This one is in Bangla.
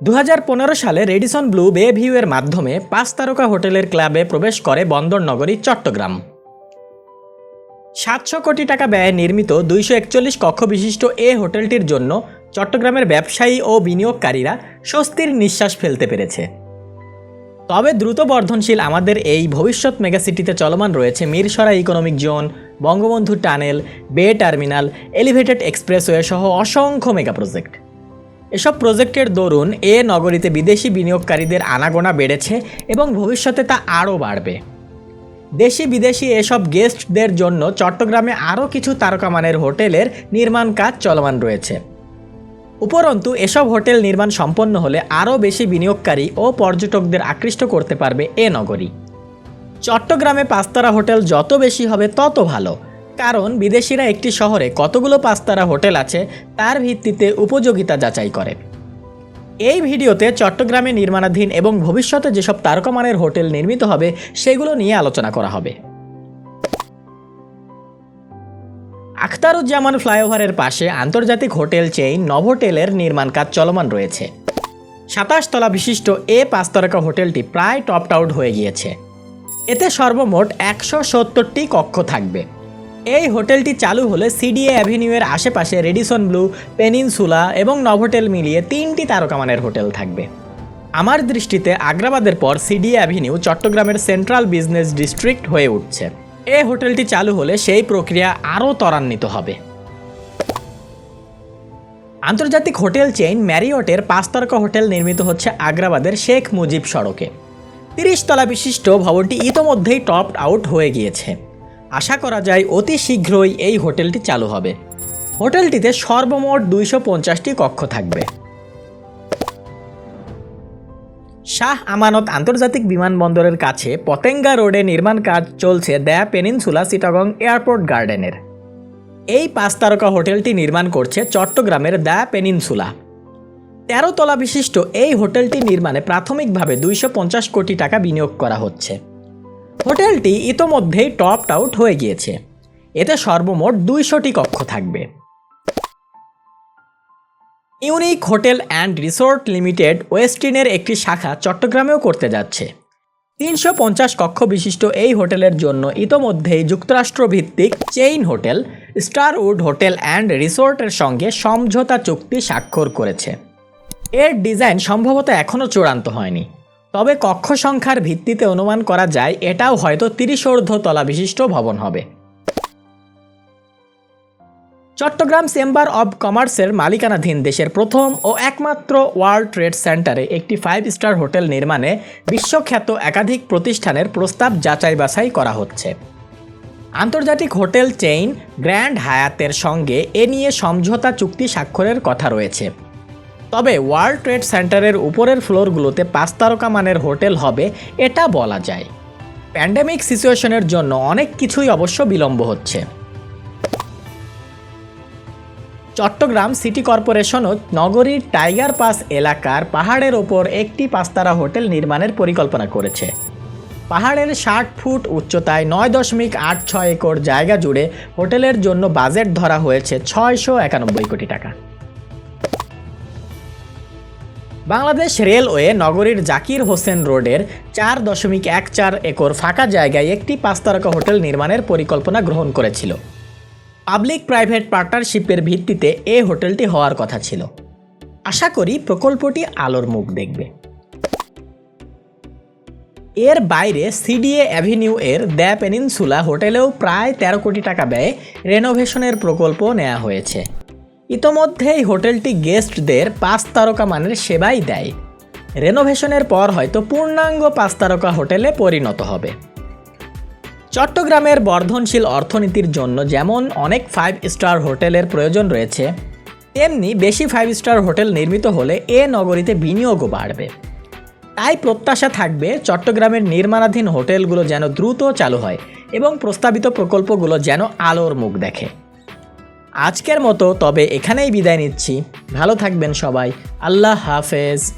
দু হাজার পনেরো সালে রেডিসন ব্লু বে ভিউয়ের মাধ্যমে পাঁচ তারকা হোটেলের ক্লাবে প্রবেশ করে বন্দর নগরী চট্টগ্রাম। সাতশো কোটি টাকা ব্যয়ে নির্মিত দুইশো একচল্লিশ কক্ষ বিশিষ্ট এ হোটেলটির জন্য চট্টগ্রামের ব্যবসায়ী ও বিনিয়োগকারীরা স্বস্তির নিঃশ্বাস ফেলতে পেরেছে। তবে দ্রুত বর্ধনশীল আমাদের এই ভবিষ্যৎ মেগাসিটিতে চলমান রয়েছে Mirsarai economic zone, Bangabandhu tunnel, bay terminal, elevated expressway সহ অসংখ্য মেগা প্রজেক্ট। এসব প্রজেক্টের দরুন এ নগরীতে বিদেশি বিনিয়োগকারীদের আনাগোনা বেড়েছে এবং ভবিষ্যতে তা আরও বাড়বে। দেশি বিদেশি এসব গেস্টদের জন্য চট্টগ্রামে আরও কিছু তারকামানের হোটেলের নির্মাণ কাজ চলমান রয়েছে। উপরন্তু, এসব হোটেল নির্মাণ সম্পন্ন হলে আরও বেশি বিনিয়োগকারী ও পর্যটকদের আকৃষ্ট করতে পারবে এ নগরী। চট্টগ্রামে পাঁচতারা হোটেল যত বেশি হবে তত ভালো। কারণ বিদেশিরা একটি শহরে কতগুলো পাঁচতারা হোটেল আছে তার ভিত্তিতে উপযোগিতা যাচাই করে। এই ভিডিওতে চট্টগ্রামে নির্মাণাধীন এবং ভবিষ্যতে যেসব তারকামানের হোটেল নির্মিত হবে, সেগুলো নিয়ে আলোচনা করা হবে। আখতারুজ্জামান ফ্লাইওভারের পাশে আন্তর্জাতিক হোটেল চেইন নভোটেলের নির্মাণ কাজ চলমান রয়েছে। সাতাশ তলা বিশিষ্ট এ পাঁচ তারকা হোটেলটি প্রায় টপড আউট হয়ে গিয়েছে। এতে সর্বমোট একশো সত্তরটি কক্ষ থাকবে। এই হোটেলটি চালু হলে সিডিএ অ্যাভিনিউয়ের আশেপাশে রেডিসন ব্লু, পেনিনসুলা এবং নভোটেল মিলিয়ে তিনটি তারকামানের হোটেল থাকবে। আমার দৃষ্টিতে আগ্রাবাদের পর সিডিএ অ্যাভিনিউ চট্টগ্রামের সেন্ট্রাল বিজনেস ডিস্ট্রিক্ট হয়ে উঠছে। এই হোটেলটি চালু হলে সেই প্রক্রিয়া আরও ত্বরান্বিত হবে। আন্তর্জাতিক হোটেল চেইন ম্যারিয়টের পাঁচতারকা হোটেল নির্মিত হচ্ছে আগ্রাবাদের শেখ মুজিব সড়কে। তিরিশ তলা বিশিষ্ট ভবনটি ইতোমধ্যেই টপড আউট হয়ে গিয়েছে। আশা করা যায় অতি শীঘ্রই এই হোটেলটি চালু হবে। হোটেলটিতে সর্বমোট দুইশো পঞ্চাশটি কক্ষ থাকবে। শাহ আমানত আন্তর্জাতিক বিমানবন্দরের কাছে পতেঙ্গা রোডে নির্মাণ কাজ চলছে দ্য পেনিনসুলা সিটাগং এয়ারপোর্ট গার্ডেনের। এই পাঁচ তারকা হোটেলটি নির্মাণ করছে চট্টগ্রামের দ্য পেনিনসুলা। তেরো তলা বিশিষ্ট এই হোটেলটি নির্মাণে প্রাথমিকভাবে দুইশো পঞ্চাশ কোটি টাকা বিনিয়োগ করা হচ্ছে। হোটেলটি ইতোমধ্যেই টপড আউট হয়ে গিয়েছে। এতে সর্বমোট দুইশোটি কক্ষ থাকবে। Unique hotel and resort limited ওয়েস্টিনের একটি শাখা চট্টগ্রামেও করতে যাচ্ছে। তিনশো পঞ্চাশ কক্ষ বিশিষ্ট এই হোটেলের জন্য ইতোমধ্যেই যুক্তরাষ্ট্রভিত্তিক chain hotel, Starwood hotel and রিসোর্টের সঙ্গে সমঝোতা চুক্তি স্বাক্ষর করেছে। এর ডিজাইন সম্ভবত এখনও চূড়ান্ত হয়নি। তবে কক্ষ সংখ্যার ভিত্তিতে অনুমান করা যায়, এটাও হয়তো তিরিশোর্ধ্ব তলা বিশিষ্ট ভবন হবে। চট্টগ্রাম চেম্বার অব কমার্সের মালিকানাধীন দেশের প্রথম ও একমাত্র ওয়ার্ল্ড ট্রেড সেন্টারে একটি ফাইভ স্টার হোটেল নির্মাণে বিশ্বখ্যাত একাধিক প্রতিষ্ঠানের প্রস্তাব যাচাই বাছাই করা হচ্ছে। আন্তর্জাতিক হোটেল চেইন গ্র্যান্ড হায়াতের সঙ্গে এ নিয়ে সমঝোতা চুক্তি স্বাক্ষরের কথা রয়েছে। তবে ওয়ার্ল্ড ট্রেড সেন্টারের উপরের ফ্লোরগুলোতে পাঁচ তারকা মানের হোটেল হবে, এটা বলা যায়। প্যান্ডেমিক সিচুয়েশনের জন্য অনেক কিছুই অবশ্য বিলম্ব হচ্ছে। চট্টগ্রাম সিটি কর্পোরেশনও নগরীর টাইগার পাস এলাকার পাহাড়ের ওপর একটি পাঁচতারা হোটেল নির্মাণের পরিকল্পনা করেছে। পাহাড়ের ষাট ফুট উচ্চতায় নয় দশমিক আট ছয় একর জায়গা জুড়ে হোটেলের জন্য বাজেট ধরা হয়েছে ছয়শো একানব্বই কোটি টাকা। বাংলাদেশ রেলওয়ে নগরীর জাকির হোসেন রোডের চার দশমিক এক চার একর ফাঁকা জায়গায় একটি পাঁচতারকা হোটেল নির্মাণের পরিকল্পনা গ্রহণ করেছিল। পাবলিক প্রাইভেট পার্টনারশিপের ভিত্তিতে এ হোটেলটি হওয়ার কথা ছিল। আশা করি প্রকল্পটি আলোর মুখ দেখবে। এর বাইরে সিডিএ অ্যাভিনিউ এর দ্য পেনিনসুলা হোটেলেও প্রায় তেরো কোটি টাকা ব্যয়ে রেনোভেশনের প্রকল্প নেওয়া হয়েছে। ইতোমধ্যেই হোটেলটি গেস্টদের পাঁচ তারকা মানের সেবাই দেয়। রেনোভেশনের পর হয়তো পূর্ণাঙ্গ পাঁচ তারকা হোটেলে পরিণত হবে। চট্টগ্রামের বর্ধনশীল অর্থনীতির জন্য যেমন অনেক ফাইভ স্টার হোটেলের প্রয়োজন রয়েছে, তেমনি বেশি ফাইভ স্টার হোটেল নির্মিত হলে এ নগরীতে বিনিয়োগও বাড়বে। তাই প্রত্যাশা থাকবে চট্টগ্রামের নির্মাণাধীন হোটেলগুলো যেন দ্রুত চালু হয় এবং প্রস্তাবিত প্রকল্পগুলো যেন আলোর মুখ দেখে। আজকের মতো তবে এখানেই বিদায় নিচ্ছি। ভালো থাকবেন সবাই। আল্লাহ হাফেজ।